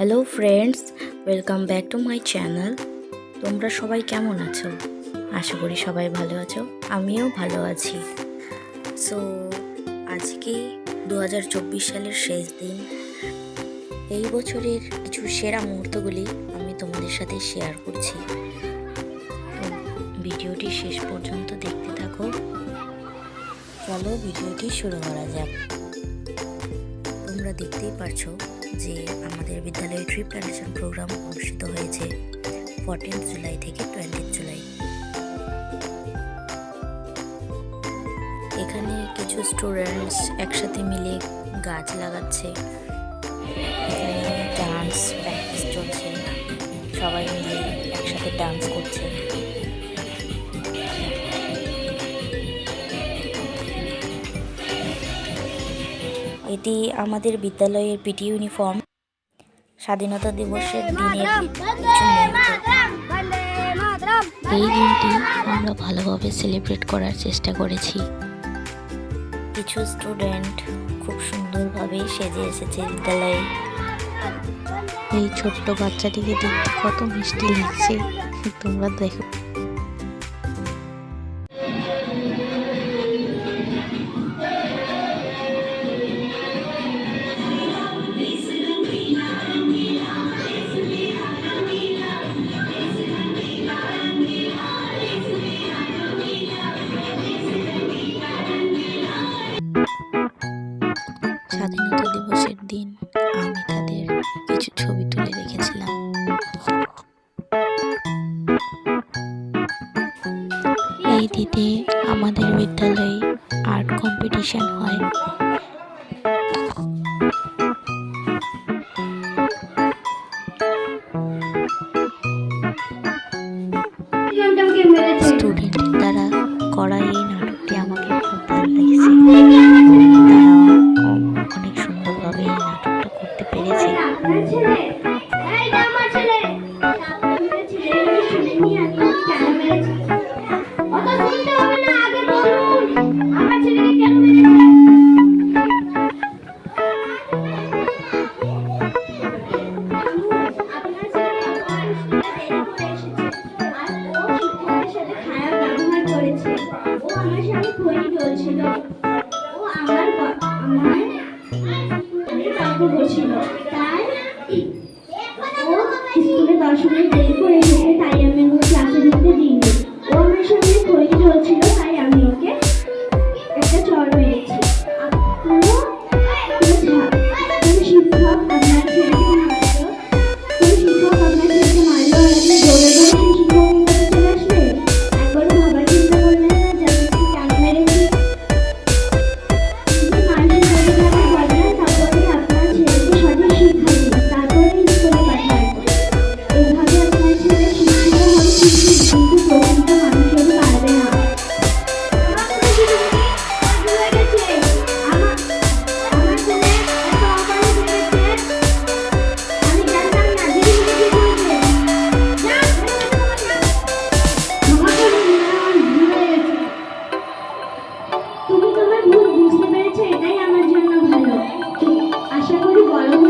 Hello friends welcome back to my channel তোমরা সবাই কেমন আছো? আশা করি সবাই ভালো আছো। আমিও ভালো আছি। সো আজকে দু হাজার চব্বিশ সালের শেষ দিন। এই বছরের কিছু সেরা মুহূর্তগুলি আমি তোমাদের সাথে শেয়ার করছি। ভিডিওটি শেষ পর্যন্ত দেখতে থাকো। চলো, ভিডিওটি শুরু করা যাক। তোমরা দেখতেই পারছ যে আমাদের বিদ্যালয়ে ট্রিপ প্ল্যানেশন প্রোগ্রাম অনুষ্ঠিত হয়েছে ফোরটিন্থ জুলাই থেকে টোয়েন্টি জুলাই। এখানে কিছু স্টুডেন্টস একসাথে মিলে গাছ লাগাচ্ছে। ডান্স প্র্যাকটিস চলছে। সবাই মিলে একসাথে ডান্স করছে। এটি আমাদের বিদ্যালয়ের পিটি ইউনিফর্ম। স্বাধীনতা দিবসের দিনের এই দিনটি আমরা ভালোভাবে সেলিব্রেট করার চেষ্টা করেছি। কিছু স্টুডেন্ট খুব সুন্দরভাবে সেজে এসেছে বিদ্যালয়ে। এই ছোট্ট বাচ্চাটিকে দেখতে কত মিষ্টি লাগছে। তোমরা দেখো। দিন আমি তাদের কিছু ছবি তুলে রেখেছিলাম। এই দিতে আমাদের বিদ্যালয়ে আর্ট কম্পিটিশান হয়। এইটা আমার ছেলে আপনার ছেলে শুনেনি আমি কেন মেরেছি অত শুনতে হবে না আগে বলুন আমার আটকে বসেছিল তাই স্কুলে দশ মিনিট দেরি করে এসেছে তাই আমি ওকে ক্লাসে ঢুকতে দিইনি। ও আমার সঙ্গে তৈরি হচ্ছিল তাই আমি ওকে একটা চড় মেরেছি কোনো শিক্ষক আপনার 完了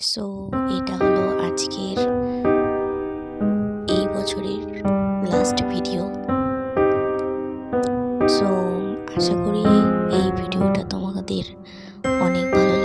সো এটা হলো আজকের এই বছরের লাস্ট ভিডিও সো আশা করি এই ভিডিওটা তোমাদের অনেক ভালো